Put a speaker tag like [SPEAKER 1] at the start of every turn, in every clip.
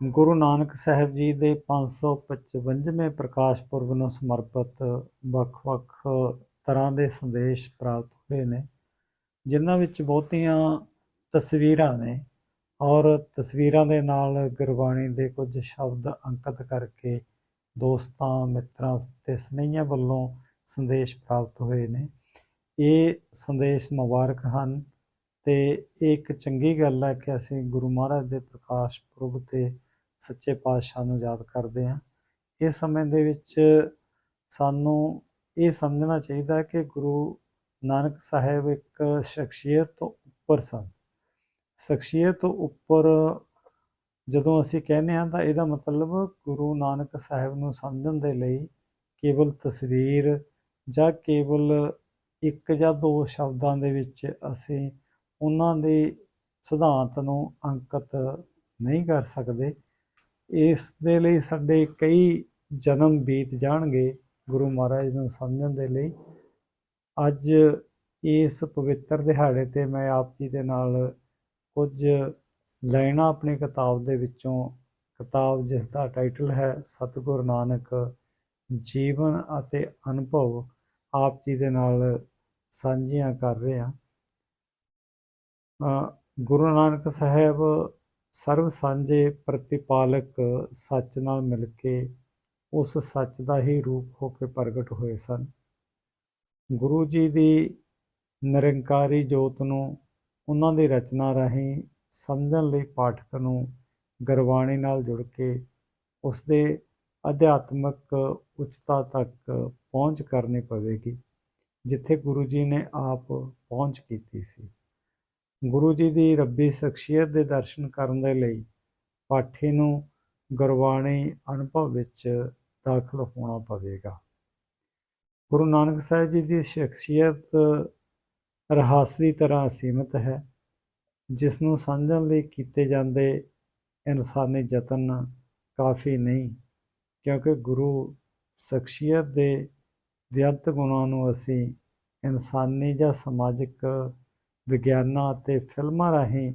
[SPEAKER 1] ਗੁਰੂ ਨਾਨਕ ਸਾਹਿਬ ਜੀ ਦੇ 555ਵੇਂ ਪ੍ਰਕਾਸ਼ ਪੁਰਬ ਨੂੰ ਸਮਰਪਿਤ ਵੱਖ-ਵੱਖ ਤਰ੍ਹਾਂ ਦੇ ਸੰਦੇਸ਼ ਪ੍ਰਾਪਤ ਹੋਏ ਨੇ, ਜਿਨ੍ਹਾਂ ਵਿੱਚ ਬਹੁਤੀਆਂ ਤਸਵੀਰਾਂ ਨੇ ਔਰ ਤਸਵੀਰਾਂ ਦੇ ਨਾਲ ਗੁਰਬਾਣੀ ਦੇ ਕੁਝ ਸ਼ਬਦ ਅੰਕਿਤ ਕਰਕੇ ਦੋਸਤਾਂ, ਮਿੱਤਰਾਂ ਤੇ ਸਨੇਹੀਆਂ ਵੱਲੋਂ ਸੰਦੇਸ਼ ਪ੍ਰਾਪਤ ਹੋਏ ਨੇ। ਇਹ ਸੰਦੇਸ਼ ਮੁਬਾਰਕ ਹਨ ਤੇ ਇਹ ਇੱਕ ਚੰਗੀ ਗੱਲ ਹੈ ਕਿ ਅਸੀਂ ਗੁਰੂ ਮਹਾਰਾਜ ਦੇ ਪ੍ਰਕਾਸ਼ ਪੁਰਬ ਤੇ ਸੱਚੇ ਪਾਤਸ਼ਾਹ ਨੂੰ ਯਾਦ ਕਰਦੇ ਹਾਂ। ਇਸ ਸਮੇਂ ਦੇ ਵਿੱਚ ਸਾਨੂੰ ਇਹ ਸਮਝਣਾ ਚਾਹੀਦਾ ਕਿ ਗੁਰੂ ਨਾਨਕ ਸਾਹਿਬ ਇੱਕ ਸ਼ਖਸੀਅਤ ਤੋਂ ਉੱਪਰ ਸਨ। ਸ਼ਖਸੀਅਤ ਤੋਂ ਉੱਪਰ ਜਦੋਂ ਅਸੀਂ ਕਹਿੰਦੇ ਹਾਂ ਤਾਂ ਇਹਦਾ ਮਤਲਬ ਗੁਰੂ ਨਾਨਕ ਸਾਹਿਬ ਨੂੰ ਸਮਝਣ ਦੇ ਲਈ ਕੇਵਲ ਤਸਵੀਰ ਜਾਂ ਕੇਵਲ ਇੱਕ ਜਾਂ ਦੋ ਸ਼ਬਦਾਂ ਦੇ ਵਿੱਚ ਅਸੀਂ ਉਹਨਾਂ ਦੇ ਸਿਧਾਂਤ ਨੂੰ ਅੰਕਿਤ ਨਹੀਂ ਕਰ ਸਕਦੇ। ਇਸ ਦੇ ਲਈ ਸਾਡੇ ਕਈ ਜਨਮ ਬੀਤ ਜਾਣਗੇ ਗੁਰੂ ਮਹਾਰਾਜ ਨੂੰ ਸਮਝਣ ਦੇ ਲਈ। ਅੱਜ ਇਸ ਪਵਿੱਤਰ ਦਿਹਾੜੇ ਤੇ ਮੈਂ ਆਪ ਜੀ ਦੇ ਨਾਲ ਕੁਝ ਲੈਣਾ ਆਪਣੀ ਕਿਤਾਬ ਦੇ ਵਿੱਚੋਂ, ਕਿਤਾਬ ਜਿਸ ਦਾ ਟਾਈਟਲ ਹੈ ਸਤਿਗੁਰ ਨਾਨਕ ਜੀਵਨ ਅਤੇ ਅਨੁਭਵ, ਆਪ ਜੀ ਦੇ ਨਾਲ ਸਾਂਝੀਆਂ ਕਰ ਰਹੇ। ਹਾਂ ਗੁਰੂ ਨਾਨਕ ਸਾਹਿਬ ਸਰਬ ਸਾਂਝੇ ਪ੍ਰਤੀਪਾਲਕ ਸੱਚ ਨਾਲ ਮਿਲ ਕੇ ਉਸ ਸੱਚ ਦਾ ਹੀ ਰੂਪ ਹੋ ਕੇ ਪ੍ਰਗਟ ਹੋਏ ਸਨ। ਗੁਰੂ ਜੀ ਦੀ ਨਿਰੰਕਾਰੀ ਜੋਤ ਨੂੰ ਉਹਨਾਂ ਦੀ ਰਚਨਾ ਰਾਹੀਂ ਸਮਝਣ ਲਈ ਪਾਠਕ ਨੂੰ ਗੁਰਬਾਣੀ ਨਾਲ ਜੁੜ ਕੇ ਉਸ ਦੇ ਅਧਿਆਤਮਕ ਉੱਚਤਾ ਤੱਕ ਪਹੁੰਚ ਕਰਨੀ ਪਵੇਗੀ, ਜਿੱਥੇ ਗੁਰੂ ਜੀ ਨੇ ਆਪ ਪਹੁੰਚ ਕੀਤੀ ਸੀ। ਗੁਰੂ ਜੀ ਦੀ ਰੱਬੀ ਸ਼ਖਸੀਅਤ ਦੇ ਦਰਸ਼ਨ ਕਰਨ ਦੇ ਲਈ ਪਾਠੀ ਨੂੰ ਗੁਰਬਾਣੀ ਅਨੁਭਵ ਵਿੱਚ ਦਾਖਲ ਹੋਣਾ ਪਵੇਗਾ। ਗੁਰੂ ਨਾਨਕ ਸਾਹਿਬ ਜੀ ਦੀ ਸ਼ਖਸੀਅਤ ਰਹੱਸ ਦੀ ਤਰ੍ਹਾਂ ਅਸੀਮਤ ਹੈ, ਜਿਸ ਨੂੰ ਸਮਝਣ ਲਈ ਕੀਤੇ ਜਾਂਦੇ ਇਨਸਾਨੀ ਯਤਨ ਕਾਫੀ ਨਹੀਂ, ਕਿਉਂਕਿ ਗੁਰੂ ਸ਼ਖਸੀਅਤ ਦੇ ਵਿਅਕਤ ਗੁਣਾਂ ਨੂੰ ਅਸੀਂ ਇਨਸਾਨੀ ਜਾਂ ਸਮਾਜਿਕ ਵਿਗਿਆਨਾਂ ਅਤੇ ਫਿਲਮਾਂ ਰਾਹੀਂ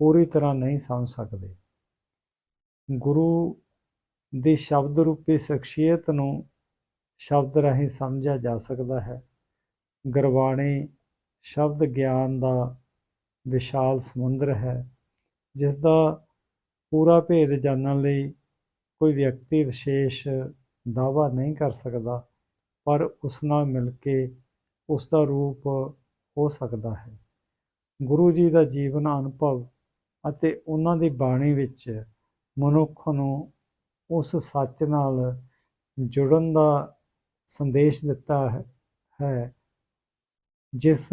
[SPEAKER 1] ਪੂਰੀ ਤਰ੍ਹਾਂ ਨਹੀਂ ਸਮਝ ਸਕਦੇ। ਗੁਰੂ ਦੀ ਸ਼ਬਦ ਰੂਪੀ ਸ਼ਖਸੀਅਤ ਨੂੰ ਸ਼ਬਦ ਰਾਹੀਂ ਸਮਝਿਆ ਜਾ ਸਕਦਾ ਹੈ। ਗੁਰਬਾਣੀ ਸ਼ਬਦ ਗਿਆਨ ਦਾ ਵਿਸ਼ਾਲ ਸਮੁੰਦਰ ਹੈ, ਜਿਸ ਦਾ ਪੂਰਾ ਭੇਦ ਜਾਣਨ ਲਈ ਕੋਈ ਵਿਅਕਤੀ ਵਿਸ਼ੇਸ਼ ਦਾਵਾ ਨਹੀਂ ਕਰ ਸਕਦਾ, ਪਰ ਉਸ ਨਾਲ ਮਿਲ ਕੇ ਉਸ ਦਾ ਰੂਪ ਹੋ ਸਕਦਾ ਹੈ। ਗੁਰੂ ਜੀ ਦਾ ਜੀਵਨ ਅਨੁਭਵ ਅਤੇ ਉਹਨਾਂ ਦੀ ਬਾਣੀ ਵਿੱਚ ਮਨੁੱਖ ਨੂੰ ਉਸ ਸੱਚ ਨਾਲ ਜੁੜਨ ਦਾ ਸੰਦੇਸ਼ ਦਿੱਤਾ ਹੈ- ਹੈ। ਜਿਸ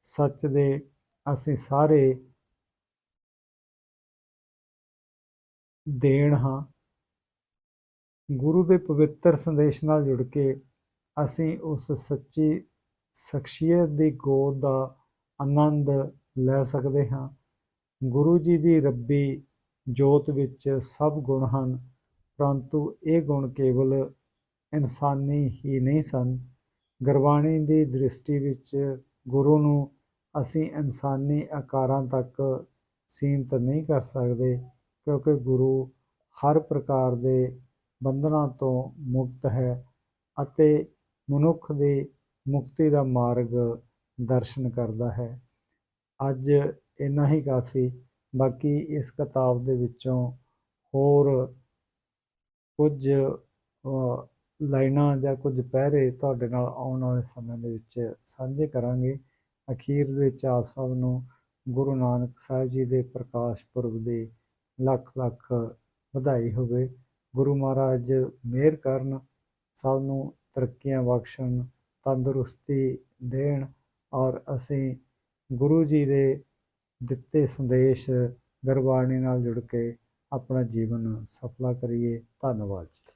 [SPEAKER 1] ਸੱਚ ਦੇ ਅਸੀਂ ਸਾਰੇ ਦੇਣ ਹਾਂ। ਗੁਰੂ ਦੇ ਪਵਿੱਤਰ ਸੰਦੇਸ਼ ਨਾਲ ਜੁੜ ਕੇ ਅਸੀਂ ਉਸ ਸੱਚੀ ਸ਼ਖਸੀਅਤ ਦੀ ਗੋਦ ਦਾ ਆਨੰਦ ਲੈ ਸਕਦੇ ਹਾਂ। ਗੁਰੂ ਜੀ ਦੀ ਰੱਬੀ ਜੋਤ ਵਿੱਚ ਸਭ ਗੁਣ ਹਨ, ਪਰੰਤੂ ਇਹ ਗੁਣ ਕੇਵਲ ਇਨਸਾਨੀ ਹੀ ਨਹੀਂ ਸਨ। ਗੁਰਬਾਣੀ ਦੀ ਦ੍ਰਿਸ਼ਟੀ ਵਿੱਚ ਗੁਰੂ ਨੂੰ ਅਸੀਂ ਇਨਸਾਨੀ ਆਕਾਰਾਂ ਤੱਕ ਸੀਮਤ ਨਹੀਂ ਕਰ ਸਕਦੇ, ਕਿਉਂਕਿ ਗੁਰੂ ਹਰ ਪ੍ਰਕਾਰ ਦੇ ਬੰਧਨਾਂ ਤੋਂ ਮੁਕਤ ਹੈ ਅਤੇ ਮਨੁੱਖ ਦੀ ਮੁਕਤੀ ਦਾ ਮਾਰਗ ਦਰਸ਼ਨ ਕਰਦਾ ਹੈ। ਅੱਜ ਇੰਨਾ ਹੀ ਕਾਫੀ। ਬਾਕੀ ਇਸ ਕਿਤਾਬ ਦੇ ਵਿੱਚੋਂ ਹੋਰ ਕੁਝ ਲਾਈਨਾਂ ਜਾਂ ਕੁਝ ਪਹਿਰੇ ਤੁਹਾਡੇ ਨਾਲ ਆਉਣ ਵਾਲੇ ਸਮੇਂ ਦੇ ਵਿੱਚ ਸਾਂਝੇ ਕਰਾਂਗੇ। ਅਖੀਰ ਵਿੱਚ ਆਪ ਸਭ ਨੂੰ ਗੁਰੂ ਨਾਨਕ ਸਾਹਿਬ ਜੀ ਦੇ ਪ੍ਰਕਾਸ਼ ਪੁਰਬ ਦੇ ਲੱਖ ਲੱਖ ਵਧਾਈ ਹੋਵੇ। ਗੁਰੂ ਮਹਾਰਾਜ ਮਿਹਰ ਕਰਨ, ਸਭ ਨੂੰ ਤਰੱਕੀਆਂ ਬਖਸ਼ਣ, ਤੰਦਰੁਸਤੀ ਦੇਣ ਔਰ ਅਸੀਂ ਗੁਰੂ ਜੀ ਦੇ ਦਿੱਤੇ ਸੰਦੇਸ਼ ਗੁਰਬਾਣੀ ਨਾਲ ਜੁੜ ਕੇ ਆਪਣਾ ਜੀਵਨ ਸਫਲਾ ਕਰੀਏ। ਧੰਨਵਾਦ ਜੀ।